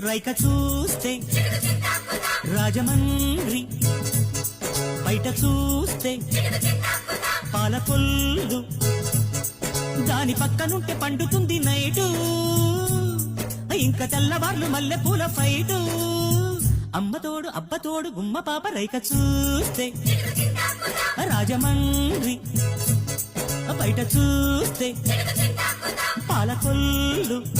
రైక చూస్తే రాజమండ్రి బయట చూస్తే పాలకొల్లు. దాని పక్కనుంటే పండుతుంది నైటు. ఇంకా తెల్లవార్లు మల్లె పూల ఫైటు. అమ్మతోడు అబ్బతోడు గుమ్మ పాప రైక చూస్తే రాజమండ్రి. బయట చూస్తే పాలకొల్లు.